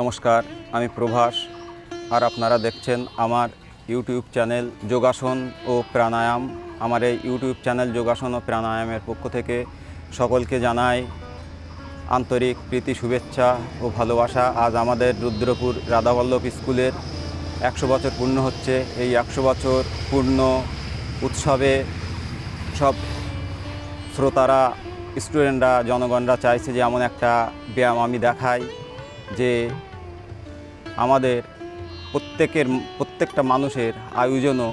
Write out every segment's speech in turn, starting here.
নমস্কার, আমি প্রভাস। আর আপনারা দেখছেন আমার ইউটিউব চ্যানেল যোগাসন ও প্রাণায়াম। আমার এই ইউটিউব চ্যানেল যোগাসন ও প্রাণায়ামের পক্ষ থেকে সকলকে জানাই আন্তরিক প্রীতি, শুভেচ্ছা ও ভালোবাসা। আজ আমাদের রুদ্রপুর রাধাবল্লভ স্কুলের একশো বছর পূর্ণ হচ্ছে। এই একশো বছর পূর্ণ উৎসবে সব শ্রোতারা, স্টুডেন্টরা, জনগণরা চাইছে যে এমন একটা ব্যায়াম আমি দেখাই। যে আমাদের প্রত্যেকের, প্রত্যেকটা মানুষের আয়োজনও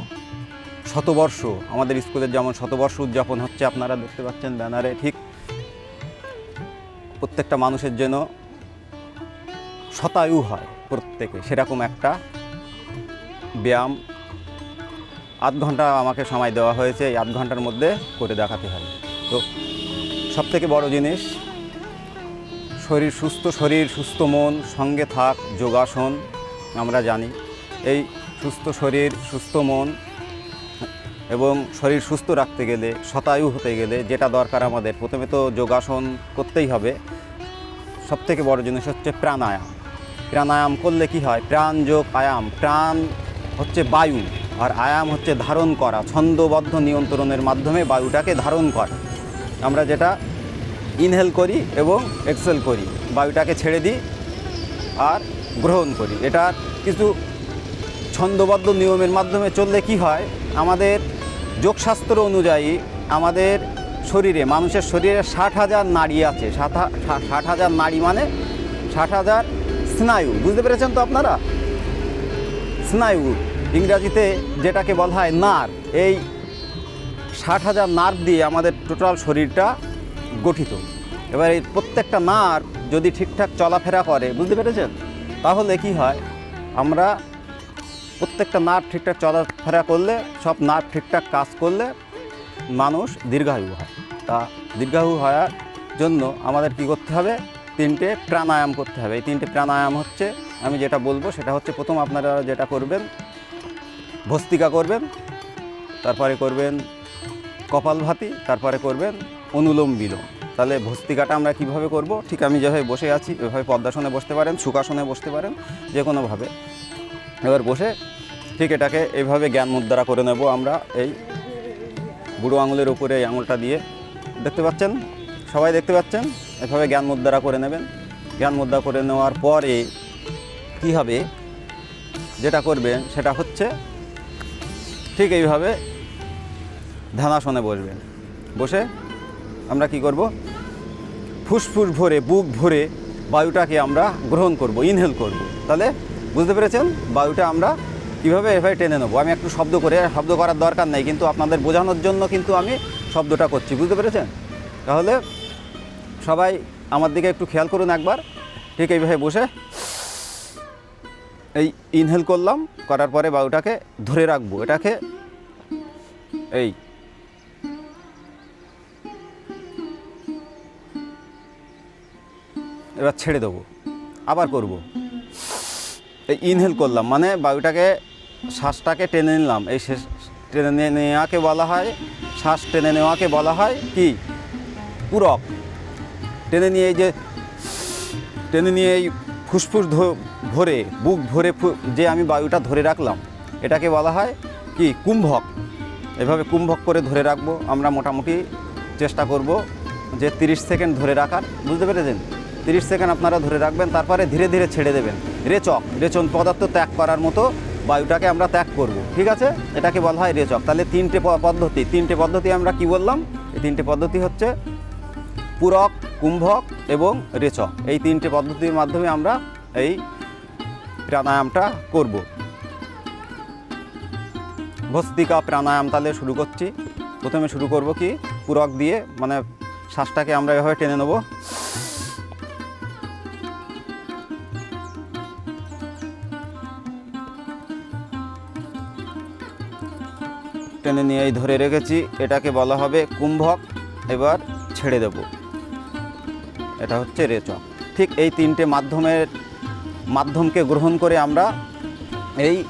শতবর্ষ, আমাদের স্কুলের যেমন শতবর্ষ উদযাপন হচ্ছে, আপনারা দেখতে পাচ্ছেন ব্যানারে ঠিক প্রত্যেকটা মানুষের যেন শতায়ু হয় প্রত্যেকে। সেরকম একটা ব্যায়াম আধ ঘণ্টা আমাকে সময় দেওয়া হয়েছে, এই আধ ঘণ্টার মধ্যে করে দেখাতে হয় তো সবথেকে বড় জিনিস শরীর সুস্থ শরীর, সুস্থ মন, সঙ্গে থাক, যোগাসন, আমরা জানি। এই সুস্থ শরীর, সুস্থ মন এবং শরীর সুস্থ রাখতে গেলে, শতায়ু হতে গেলে যেটা দরকার আমাদের। প্রথমে তো যোগাসন করতেই হবে। সবথেকে বড় জিনিস হচ্ছে প্রাণায়াম। প্রাণায়াম করলে কি হয়? প্রাণ যোগ আয়াম। প্রাণ হচ্ছে বায়ু আর আয়াম হচ্ছে ধারণ করা। ছন্দবদ্ধ নিয়ন্ত্রণের মাধ্যমে বায়ুটাকে ধারণ করা। আমরা যেটা ইনহেল করি এবং এক্সেল করি, বায়ুটাকে ছেড়ে দিই আর গ্রহণ করি। এটার কিছু ছন্দবদ্ধ নিয়মের মাধ্যমে চললে কি হয়? আমাদের যোগশাস্ত্র অনুযায়ী আমাদের শরীরে, মানুষের শরীরে ষাট হাজার নাড়ি আছে। ষাট হাজার নাড়ি মানে ষাট হাজার স্নায়ু। বুঝতে পেরেছেন তো আপনারা? স্নায়ু, ইংরাজিতে যেটাকে বলা হয় নার, এই ষাট হাজার নার্ভ দিয়ে আমাদের টোটাল শরীরটা গঠিত। এবার এই প্রত্যেকটা নার যদি ঠিকঠাক চলাফেরা করে, বুঝতে পেরেছেন? তাহলে কি হয়? আমরা প্রত্যেকটা নার্ভ ঠিকঠাক চলাফেরা করলে, সব নার্ভ ঠিকঠাক কাজ করলে মানুষ দীর্ঘায়ু হয়। তা দীর্ঘায়ু হওয়ার জন্য আমাদের কি করতে হবে? তিনটে প্রাণায়াম করতে হবে। এই তিনটে প্রাণায়াম হচ্ছে, আমি যেটা বলব সেটা হচ্ছে প্রথম আপনারা যেটা করবেন, ভস্তিকা করবেন, তারপরে করবেন কপালভাতি, তারপরে করবেন অনুলোম বিলোম। তাহলে ভস্তিকাটা আমরা কীভাবে করব? ঠিক আমি যেভাবে বসে আছি, এভাবে পদ্মাসনে বসতে পারেন সুখাসনে বসতে পারেন যে কোনোভাবে এবার বসে ঠিক এটাকে এইভাবে জ্ঞান মুদ্রা করে নেব আমরা এই বুড়ো আঙুলের উপরে এই আঙুলটা দিয়ে। দেখতে পাচ্ছেন? সবাই দেখতে পাচ্ছেন? এভাবে জ্ঞান মুদ্রা করে নেবেন। জ্ঞান মুদ্রা করে নেওয়ার পরে কী হবে? যেটা করবেন সেটা হচ্ছে ঠিক এইভাবে ধ্যানাসনে বসবেন। বসে আমরা কি করব? ফুসফুস ভরে, বুক ভরে বায়ুটাকে আমরা গ্রহণ করব ইনহেল করব। তাহলে বুঝতে পেরেছেন? বায়ুটা আমরা কীভাবে এভাবে টেনে নেব? আমি একটু শব্দ করে, শব্দ করার দরকার নেই, কিন্তু আপনাদের বোঝানোর জন্য কিন্তু আমি শব্দটা করছি, বুঝতে পেরেছেন? তাহলে সবাই আমার দিকে একটু খেয়াল করুন একবার। ঠিক এইভাবে বসে এই ইনহেল করলাম, করার পরে বায়ুটাকে ধরে রাখব। এটাকে এই এবার ছেড়ে দেবো, আবার করব। এই ইনহেল করলাম মানে বায়ুটাকে শ্বাসটাকে টেনে নিলাম। এই শেষ টেনে নেওয়াকে বলা হয়, শ্বাস টেনে নেওয়াকে বলা হয় কি? পূরক টেনে নিয়ে এই যে, টেনে নিয়ে এই ফুসফুস ভরে, বুক ভরে যে আমি বায়ুটা ধরে রাখলাম, এটাকে বলা হয় কি? কুম্ভক। এভাবে কুম্ভক করে ধরে রাখব, আমরা মোটামুটি চেষ্টা করব যে 30 সেকেন্ড ধরে রাখার। বুঝতে পেরেছেন? 30 সেকেন্ড আপনারা ধরে রাখবেন, তারপরে ধীরে ধীরে ছেড়ে দেবেন। রেচক, রেচন পদার্থ ত্যাগ করার মতো বায়ুটাকে আমরা ত্যাগ করব, ঠিক আছে? এটাকে বলা হয় রেচক। তাহলে তিনটে পদ্ধতি তিনটে পদ্ধতি আমরা কি বললাম? এই তিনটে পদ্ধতি হচ্ছে পূরক, কুম্ভক এবং রেচক। এই তিনটে পদ্ধতির মাধ্যমে আমরা এই প্রাণায়ামটা করব। ভস্তিকা প্রাণায়াম তাহলে শুরু করছি। প্রথমে শুরু করব কি? পূরক দিয়ে মানে শ্বাসটাকে আমরা এভাবে টেনে নেব। টেনে নিয়েই ধরে রেখেছি। এটাকে বলা হবে কুম্ভক। এবার ছেড়ে দেব। এটা হচ্ছে রেচক। ঠিক এই তিনটে মাধ্যমের, মাধ্যমকে গ্রহণ করে আমরা এই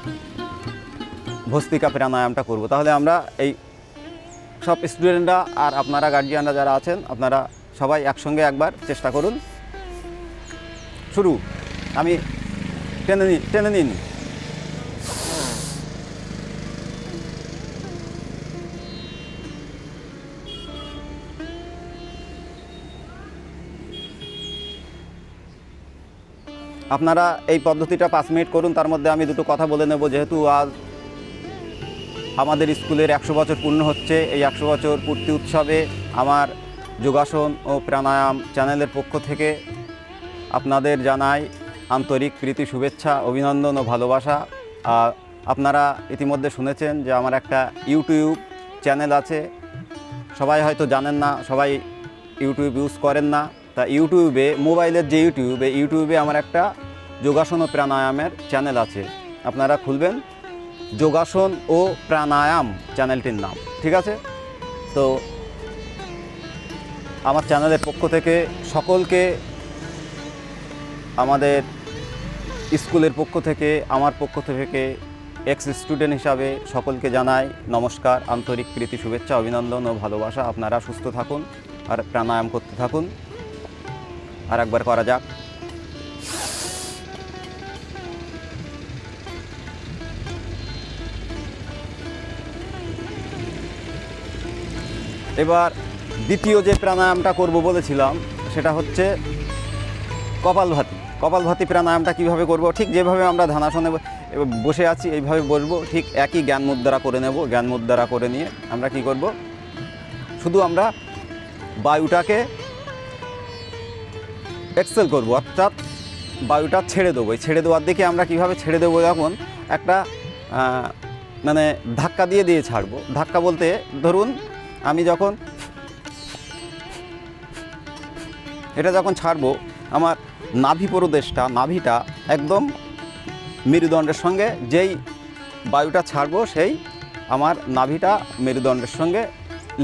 ভস্তিকা প্রাণায়ামটা করব। তাহলে আমরা এই সব স্টুডেন্টরা আর আপনারা গার্জিয়ানরা যারা আছেন, আপনারা সবাই একসঙ্গে একবার চেষ্টা করুন। শুরু। আমি টেনে নিন টেনে নিন। আপনারা এই পদ্ধতিটা পাঁচ মিনিট করুন, তার মধ্যে আমি দুটো কথা বলে নেব। যেহেতু আজ আমাদের স্কুলের একশো বছর পূর্ণ হচ্ছে, এই একশো বছর পূর্তি উৎসবে আমার যোগাসন ও প্রাণায়াম চ্যানেলের পক্ষ থেকে আপনাদের জানাই আন্তরিক প্রীতি, শুভেচ্ছা, অভিনন্দন ও ভালোবাসা। আপনারা ইতিমধ্যে শুনেছেন যে আমার একটা ইউটিউব চ্যানেল আছে। সবাই হয়তো জানেন না, সবাই ইউটিউব ইউজ করেন না। তা ইউটিউবে, মোবাইলের যে ইউটিউবে ইউটিউবে আমার একটা যোগাসন ও প্রাণায়ামের চ্যানেল আছে। আপনারা খুলবেন যোগাসন ও প্রাণায়াম চ্যানেলটির নাম, ঠিক আছে? তো আমার চ্যানেলের পক্ষ থেকে সকলকে, আমাদের স্কুলের পক্ষ থেকে, আমার পক্ষ থেকে এক্স স্টুডেন্ট হিসাবে সকলকে জানাই নমস্কার, আন্তরিক প্রীতি, শুভেচ্ছা, অভিনন্দন ও ভালোবাসা। আপনারা সুস্থ থাকুন আর প্রাণায়াম করতে থাকুন। আর একবার করা যাক। এবার দ্বিতীয় যে প্রাণায়ামটা করব বলেছিলাম, সেটা হচ্ছে কপালভাতি। কপালভাতি প্রাণায়ামটা কীভাবে করব? ঠিক যেভাবে আমরা ধানাসনে বসে আছি, এইভাবে বসবো, ঠিক একই জ্ঞান মুদ্রা করে নেব, জ্ঞান মুদ্রা করে নিয়ে আমরা কি করব? শুধু আমরা বায়ুটাকে এক্সেল করব, অর্থাৎ বায়ুটা ছেড়ে দেবো। ছেড়ে দেওয়ার দিকে আমরা কীভাবে ছেড়ে দেবো যখন একটা মানে ধাক্কা দিয়ে দিয়ে ছাড়বো। ধাক্কা বলতে ধরুন, আমি যখন, এটা যখন ছাড়বো, আমার নাভি প্রদেশটা, নাভিটা একদম মেরুদণ্ডের সঙ্গে যেই বায়ুটা ছাড়বো, সেই আমার নাভিটা মেরুদণ্ডের সঙ্গে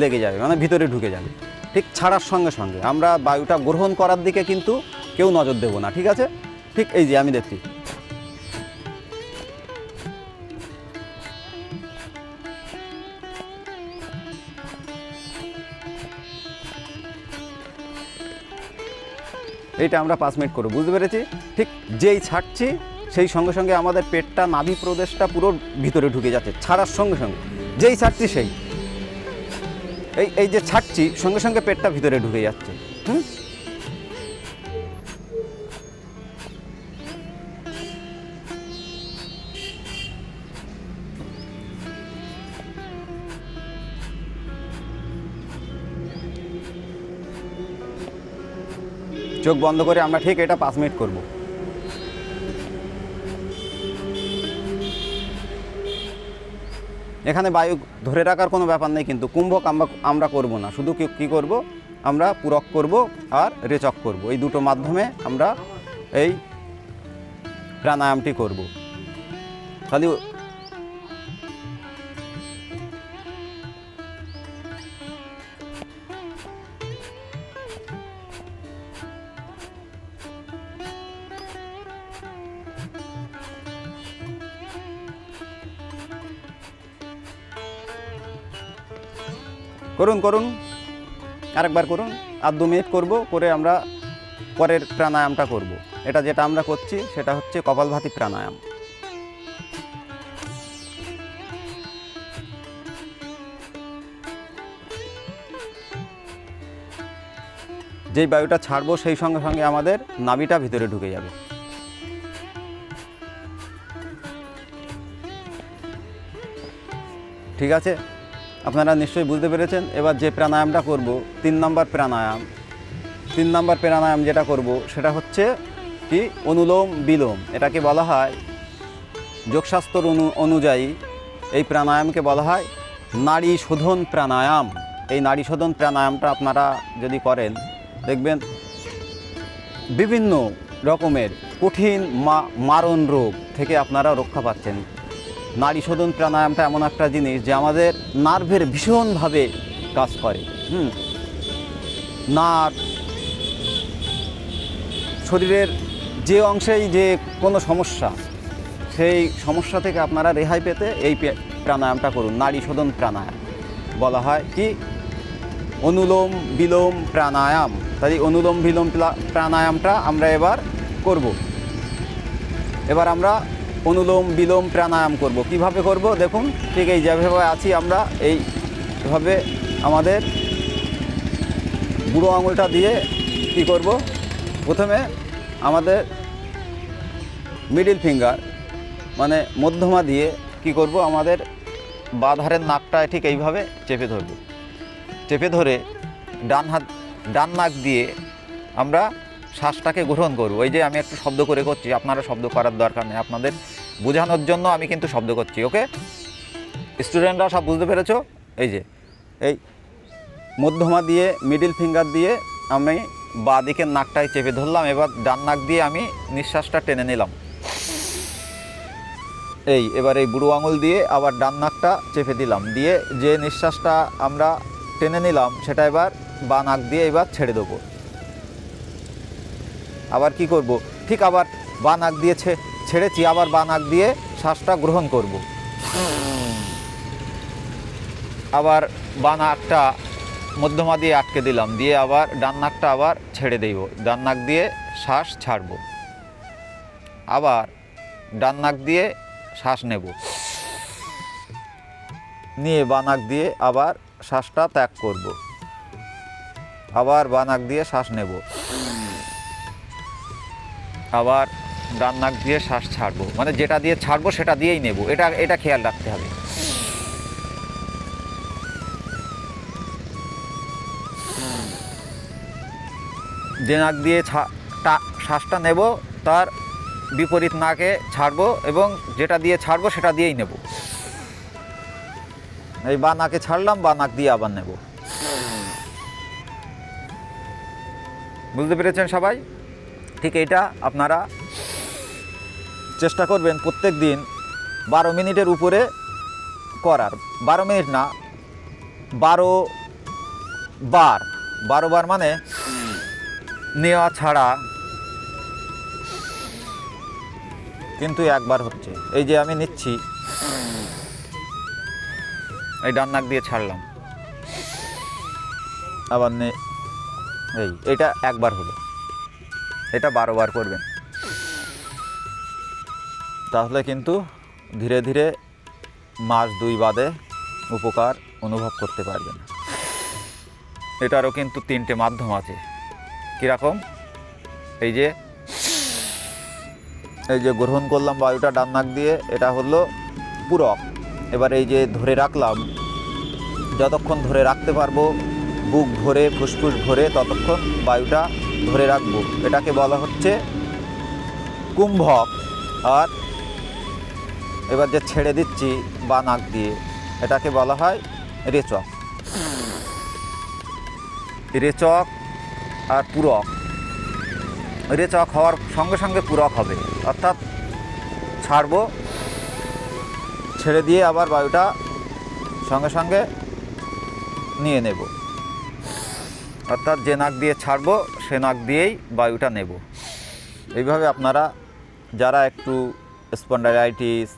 লেগে যাবে মানে ভিতরে ঢুকে যাবে। ঠিক ছাড়ার সঙ্গে সঙ্গে। আমরা বায়ুটা গ্রহণ করার দিকে কিন্তু কেউ নজর দেবো না, ঠিক আছে? ঠিক এই যে, আমি দেখছি। এইটা আমরা পাঁচ মিনিট করব, বুঝতে পেরেছি? ঠিক যেই ছাড়ছি, সেই সঙ্গে সঙ্গে আমাদের পেটটা, নাভি প্রদেশটা পুরো ভিতরে ঢুকে যাচ্ছে, ছাড়ার সঙ্গে সঙ্গে। যেই ছাড়ছি সেই। এই এই যে ছাড়ছি, সঙ্গে সঙ্গে পেটটা ভিতরে ঢুকে যাচ্ছে। চোখ বন্ধ করে আমরা ঠিক এটা পাঁচ মিনিট করব। এখানে বায়ু ধরে রাখার কোনো ব্যাপার নেই, কিন্তু কুম্ভক আমরা আমরা করব না। শুধু কি করব? আমরা পূরক করব আর রেচক করব। এই দুটো মাধ্যমে আমরা এই প্রাণায়ামটি করব। খালি করুন করুন। আরেকবার করুন। আর দু মিনিট করব, করে আমরা পরের প্রাণায়ামটা করব। এটা যেটা আমরা করছি, সেটা হচ্ছে কপালভাতি প্রাণায়াম। যেই বায়ুটা ছাড়বো, সেই সঙ্গে সঙ্গে আমাদের নাভিটা ভিতরে ঢুকে যাবে। ঠিক আছে? আপনারা নিশ্চয়ই বুঝতে পেরেছেন, এবার যে প্রাণায়ামটা করব, তিন নম্বর প্রাণায়াম। তিন নম্বর প্রাণায়াম যেটা করব, সেটা হচ্ছে কি? অনুলোম বিলোম। এটাকে বলা হয় যোগশাস্ত্র অনু, অনুযায়ী এই প্রাণায়ামকে বলা হয় নারী শোধন প্রাণায়াম। এই নারী শোধন প্রাণায়ামটা আপনারা যদি করেন, দেখবেন বিভিন্ন রকমের কঠিন মা, মারণ রোগ থেকে আপনারা রক্ষা পাচ্ছেন। নারী শোধন প্রাণায়ামটা এমন একটা জিনিস যে আমাদের নার্ভের ভীষণভাবে কাজ করে। হুম। নার্ভ শরীরের যে অংশেই যে কোনো সমস্যা, সেই সমস্যা থেকে আপনারা রেহাই পেতে এই প্রাণায়ামটা করুন। নারী শোধন প্রাণায়াম। বলা হয় কি? অনুলোম বিলোম প্রাণায়াম। তাই অনুলোম বিলোম প্রাণায়ামটা আমরা এবার করব। এবার আমরা অনুলোম বিলোম প্রাণায়াম করব। কীভাবে করব? দেখুন, ঠিক এই যেভাবে আছি আমরা, এইভাবে আমাদের বুড়ো আঙুলটা দিয়ে কি করব? প্রথমে আমাদের মিডিল ফিঙ্গার মানে মধ্যমা দিয়ে কি করব? আমাদের বাধারের নাকটায় ঠিক এইভাবে চেপে ধরব। চেপে ধরে ডান হাত, ডান নাক দিয়ে আমরা শ্বাসটাকে গ্রহণ করব। ওই যে আমি একটু শব্দ করে করছি আপনারা শব্দ করার দরকার নেই, আপনাদের বোঝানোর জন্য আমি কিন্তু শব্দ করছি, ওকে? স্টুডেন্টরা সব বুঝতে পেরেছ? এই যে, এই মধ্যমা দিয়ে মিডিল ফিঙ্গার দিয়ে আমি বাঁ দিকের নাকটায় চেপে ধরলাম, এবার ডান নাক দিয়ে আমি নিঃশ্বাসটা টেনে নিলাম। এই, এবার এই বুড়ো আঙুল দিয়ে আবার ডান নাকটা চেপে দিলাম, দিয়ে যে নিঃশ্বাসটা আমরা টেনে নিলাম, সেটা এবার বা নাক দিয়ে এবার ছেড়ে দেবো। আবার কি করব? ঠিক আবার বা নাক দিয়ে ছেড়েছি, আবার বা নাক দিয়ে শ্বাসটা গ্রহণ করব। আবার বা নাকটা মধ্যমা দিয়ে আটকে দিলাম, দিয়ে আবার ডান নাকটা আবার ছেড়ে দেব। ডান নাক দিয়ে শ্বাস ছাড়ব। আবার ডান নাক দিয়ে শ্বাস নেব। নিয়ে বানাক দিয়ে আবার শ্বাসটা ত্যাগ করব। আবার বানাক দিয়ে শ্বাস নেব। আবার ডান নাক দিয়ে শ্বাস ছাড়বো। মানে যেটা দিয়ে ছাড়বো, সেটা দিয়েই নেব। এটা এটা খেয়াল রাখতে হবে। যে নাক দিয়ে শ্বাসটা নেব, তার বিপরীত নাকে ছাড়বো এবং যেটা দিয়ে ছাড়বো, সেটা দিয়েই নেব। এই বা নাকে ছাড়লাম, বা নাক দিয়ে আবার নেব। বুঝতে পেরেছেন সবাই? ঠিক এটা আপনারা চেষ্টা করবেন প্রত্যেক দিন বারো মিনিটের উপরে করার। বারো মিনিট না, বারো বার। বারো বার মানে নেওয়া ছাড়া কিন্তু একবার হচ্ছে। এই যে আমি নিচ্ছি, এই ডান নাক দিয়ে ছাড়লাম। আবার নে এই, এটা একবার হলো। এটা বারোবার করবেন। তাহলে কিন্তু ধীরে ধীরে মাস দুই বাদে উপকার অনুভব করতে পারবেন। এটারও কিন্তু তিনটে মাধ্যম আছে। কীরকম? এই যে এই যে গ্রহণ করলাম বায়ুটা ডান নাক দিয়ে, এটা হলো পূরক। এবার এই যে ধরে রাখলাম, যতক্ষণ ধরে রাখতে পারব, বুক ভরে, ফুসফুস ভরে, ততক্ষণ বায়ুটা ধরে রাখব। এটাকে বলা হচ্ছে কুম্ভক। আর এবার যে ছেড়ে দিচ্ছি বা নাক দিয়ে, এটাকে বলা হয় রেচক। রেচক আর পূরক। রেচক হওয়ার সঙ্গে সঙ্গে পূরক হবে। অর্থাৎ ছাড়বো, ছেড়ে দিয়ে আবার বায়ুটা সঙ্গে সঙ্গে নিয়ে নেব। অর্থাৎ যে নাক দিয়ে ছাড়বো সে নাক দিয়েই বায়ুটা নেব। এইভাবে আপনারা যারা একটু স্পন্ডালাইটিস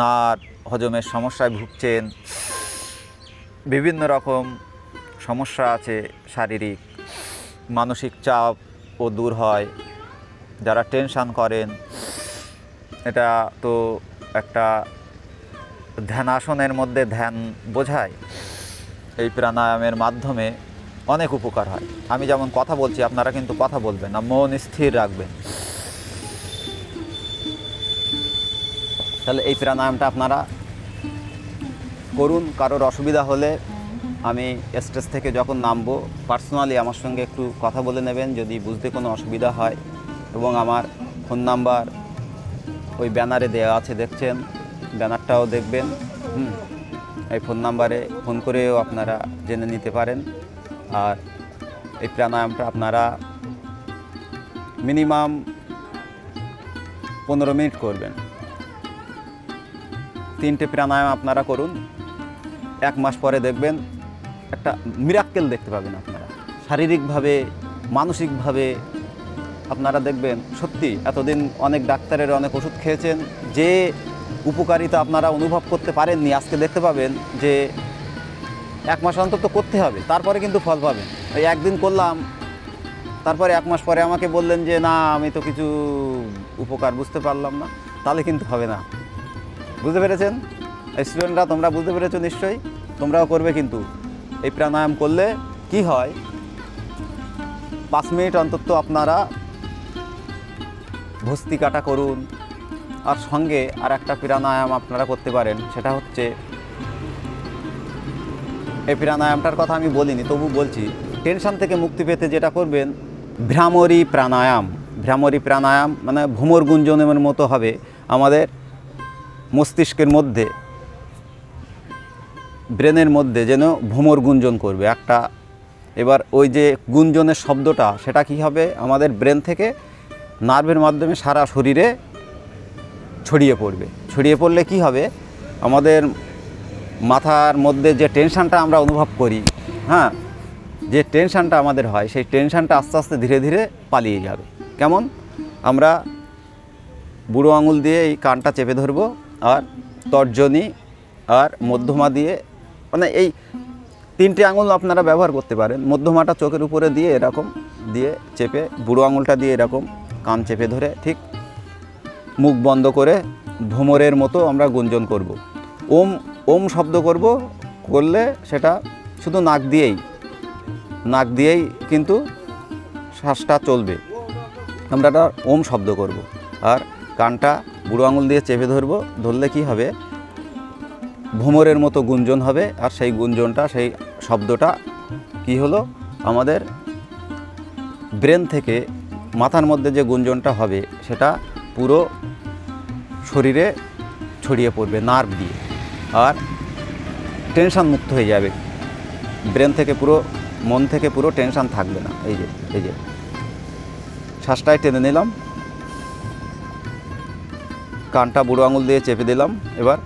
নার, হজমের সমস্যায় ভুগছেন, বিভিন্ন রকম সমস্যা আছে শারীরিক, মানসিক চাপ ও দূর হয়, যারা টেনশান করেন, এটা তো একটা ধ্যানাসনের মধ্যে ধ্যান বোঝায়। এই প্রাণায়ামের মাধ্যমে অনেক উপকার হয়। আমি যেমন কথা বলছি, আপনারা কিন্তু কথা বলবেন না, মন স্থির রাখবেন। তাহলে এই প্রাণায়ামটা আপনারা করুন, কারোর অসুবিধা হলে আমি স্টেজ থেকে যখন নামবো পার্সোনালি আমার সঙ্গে একটু কথা বলে নেবেন, যদি বুঝতে কোনো অসুবিধা হয়। এবং আমার ফোন নাম্বার ওই ব্যানারে দেওয়া আছে, দেখছেন? ব্যানারটাও দেখবেন, হুম? এই ফোন নাম্বারে ফোন করেও আপনারা জেনে নিতে পারেন। আর এই প্রাণায়ামটা আপনারা মিনিমাম পনেরো মিনিট করবেন। তিনটে প্রাণায়াম আপনারা করুন। এক মাস পরে দেখবেন একটা মিরাক্কেল দেখতে পাবেন আপনারা। শারীরিকভাবে, মানসিকভাবে আপনারা দেখবেন সত্যি এতদিন অনেক ডাক্তারের অনেক ওষুধ খেয়েছেন। যে উপকারিতা আপনারা অনুভব করতে পারেননি, আজকে দেখতে পাবেন যে এক মাস অন্তত করতে হবে, তারপরে কিন্তু ফল পাবেন। এই একদিন করলাম, তারপরে এক মাস পরে আমাকে বললেন যে, না, আমি তো কিছু উপকার বুঝতে পারলাম না। তাহলে কিন্তু হবে না। বুঝতে পেরেছেন? স্টুডেন্টরা তোমরা বুঝতে পেরেছ নিশ্চয়ই? তোমরাও করবে কিন্তু। এই প্রাণায়াম করলে কি হয়? পাঁচ মিনিট অন্তত আপনারা ভস্তি কাটা করুন। আর সঙ্গে আর একটা প্রাণায়াম আপনারা করতে পারেন, সেটা হচ্ছে এই প্রাণায়ামটার কথা আমি বলিনি, তবু বলছি, টেনশন থেকে মুক্তি পেতে যেটা করবেন, ভ্রামরি প্রাণায়াম। ভ্রামরি প্রাণায়াম মানে ভ্রমর গুঞ্জনের মতো হবে আমাদের মস্তিষ্কের মধ্যে, ব্রেনের মধ্যে যেন ভ্রমর গুঞ্জন করবে। একটা, এবার ওই যে গুঞ্জনের শব্দটা, সেটা কি হবে? আমাদের ব্রেন থেকে নার্ভের মাধ্যমে সারা শরীরে ছড়িয়ে পড়বে। ছড়িয়ে পড়লে কি হবে? আমাদের মাথার মধ্যে যে টেনশানটা আমরা অনুভব করি হ্যাঁ যে টেনশানটা আমাদের হয়, সেই টেনশানটা আস্তে আস্তে ধীরে ধীরে পালিয়ে যাবে। কেমন? আমরা বুড়ো আঙুল দিয়ে এই কানটা চেপে ধরবো আর তর্জনী আর মধ্যমা দিয়ে মানে এই তিনটে আঙুল আপনারা ব্যবহার করতে পারেন। মধ্যমাটা চোখের উপরে দিয়ে এরকম দিয়ে চেপে, বুড়ো আঙুলটা দিয়ে এরকম কান চেপে ধরে ঠিক মুখ বন্ধ করে ভ্রমরের মতো আমরা গুঞ্জন করব। ওম ওম শব্দ করব, করলে সেটা শুধু নাক দিয়েই নাক দিয়েই কিন্তু শ্বাসটা চলবে। আমরা একটা ওম শব্দ করব। আর কানটা বুড়ো আঙুল দিয়ে চেপে ধরবো, ধরলে কি হবে? ভোমরের মতো গুঞ্জন হবে, আর সেই গুঞ্জনটা, সেই শব্দটা কি হলো? আমাদের ব্রেন থেকে মাথার মধ্যে যে গুঞ্জনটা হবে, সেটা পুরো শরীরে ছড়িয়ে পড়বে, নার্ভ দিয়ে। আর টেনশন মুক্ত হয়ে যাবে ব্রেন থেকে পুরো মন থেকে পুরো টেনশান থাকবে না এই যে এই যে শ্বাসটায় টেনে নিলাম কানটা বুড়ো আঙুল দিয়ে চেপে দিলাম এবার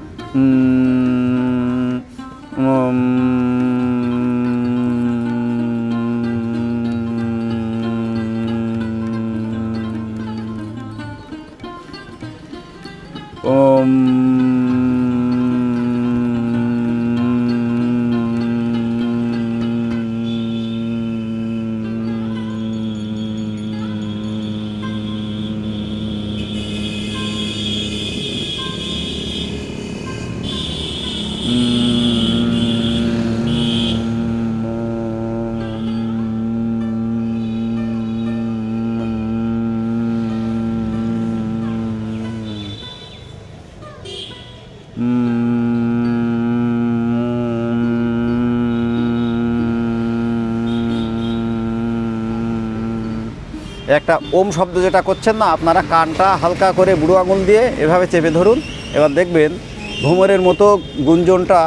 ওম একটা ওম শব্দ যেটা করছেন না, আপনারা কানটা হালকা করে বুড়ো আঙুল দিয়ে এভাবে চেপে ধরুন, এবার দেখবেন ভ্রমরের মতো গুঞ্জনটা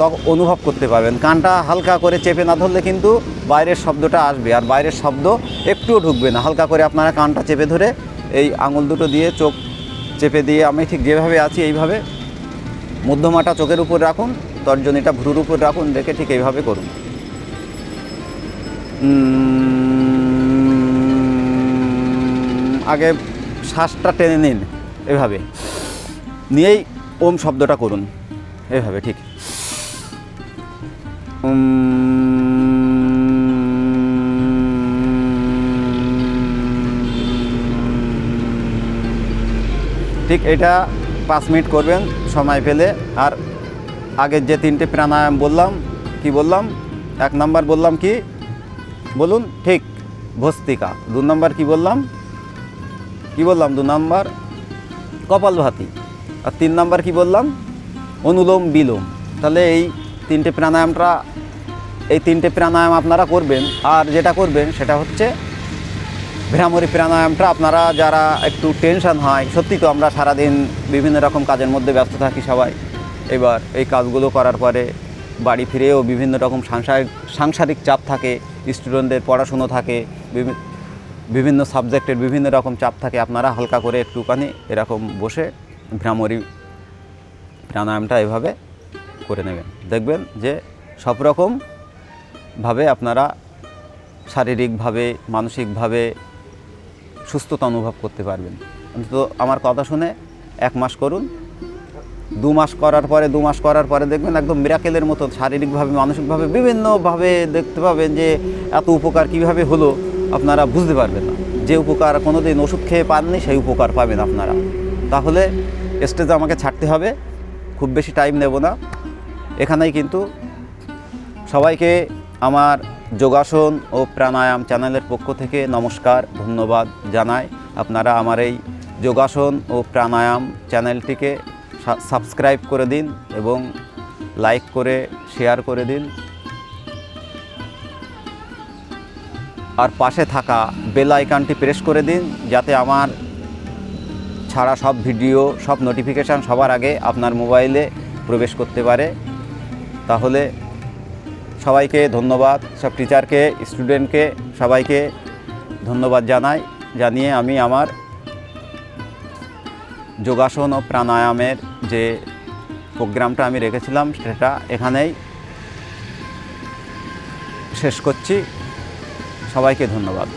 তখন অনুভব করতে পারবেন। কানটা হালকা করে চেপে না ধরলে কিন্তু বাইরের শব্দটা আসবে, আর বাইরের শব্দ একটুও ঢুকবে না। হালকা করে আপনারা কানটা চেপে ধরে এই আঙুল দুটো দিয়ে চোখ চেপে দিয়ে, আমি ঠিক যেভাবে আছি এইভাবে মধ্যমাটা চোখের উপর রাখুন, তর্জনীটা ভ্রুর উপর রাখুন রেখে ঠিক এইভাবে করুন। আগে শ্বাসটা টেনে নিন, এভাবে। নিয়েই ওম শব্দটা করুন, এভাবে, ঠিক। ঠিক এটা পাঁচ মিনিট করবেন, সময় পেলে। আর আগের যে তিনটে প্রাণায়াম বললাম, কি বললাম? এক নাম্বার বললাম কি? বলুন, ঠিক, ভস্তিকা। দু নম্বর কি বললাম? কি বললাম? দু নম্বর কপালভাতি আর তিন নম্বর কি বললাম? অনুলোম বিলোম। তাহলে এই তিনটে প্রাণায়ামটা, এই তিনটে প্রাণায়াম আপনারা করবেন। আর যেটা করবেন সেটা হচ্ছে ভ্রামরী প্রাণায়ামটা। আপনারা যারা একটু টেনশন হয়, সত্যি তো আমরা সারাদিন বিভিন্ন রকম কাজের মধ্যে ব্যস্ত থাকি সবাই। এবার এই কাজগুলো করার পরে বাড়ি ফিরেও বিভিন্ন রকম সাংসারিক সাংসারিক চাপ থাকে স্টুডেন্টদের পড়াশুনো থাকে বিভিন্ন সাবজেক্টের বিভিন্ন রকম চাপ থাকে, আপনারা হালকা করে একটুখানি এরকম বসে ভ্রামরী প্রাণায়ামটা এভাবে করে নেবেন। দেখবেন যে সব রকমভাবে আপনারা শারীরিকভাবে, মানসিকভাবে সুস্থতা অনুভব করতে পারবেন। অন্তত আমার কথা শুনে এক মাস করুন। দু মাস করার পরে, দু মাস করার পরে দেখবেন একদম মিরাকেলের মতো শারীরিকভাবে, মানসিকভাবে বিভিন্নভাবে দেখতে পাবেন যে এত উপকার কীভাবে হলো। আপনারা বুঝতে পারবেন না। যে উপকার কোনো দিন ওষুধ খেয়ে পাননি, সেই উপকার পাবেন আপনারা। তাহলে স্টেজে আমাকে ছাড়তে হবে। খুব বেশি টাইম নেব না। এখানেই কিন্তু সবাইকে আমার যোগাসন ও প্রাণায়াম চ্যানেলের পক্ষ থেকে নমস্কার, ধন্যবাদ জানাই। আপনারা আমার এই যোগাসন ও প্রাণায়াম চ্যানেলটিকে সাবস্ক্রাইব করে দিন এবং লাইক করে শেয়ার করে দিন। আর পাশে থাকা বেল আইকনটি প্রেস করে দিন যাতে আমার ছাড়া সব ভিডিও সব নোটিফিকেশান সবার আগে আপনার মোবাইলে প্রবেশ করতে পারে। তাহলে সবাইকে ধন্যবাদ। সব টিচারকে স্টুডেন্টকে সবাইকে ধন্যবাদ জানাই, জানিয়ে আমি আমার যোগাসন ও প্রাণায়ামের যে প্রোগ্রামটা আমি রেখেছিলাম, সেটা এখানেই শেষ করছি। সবাইকে ধন্যবাদ।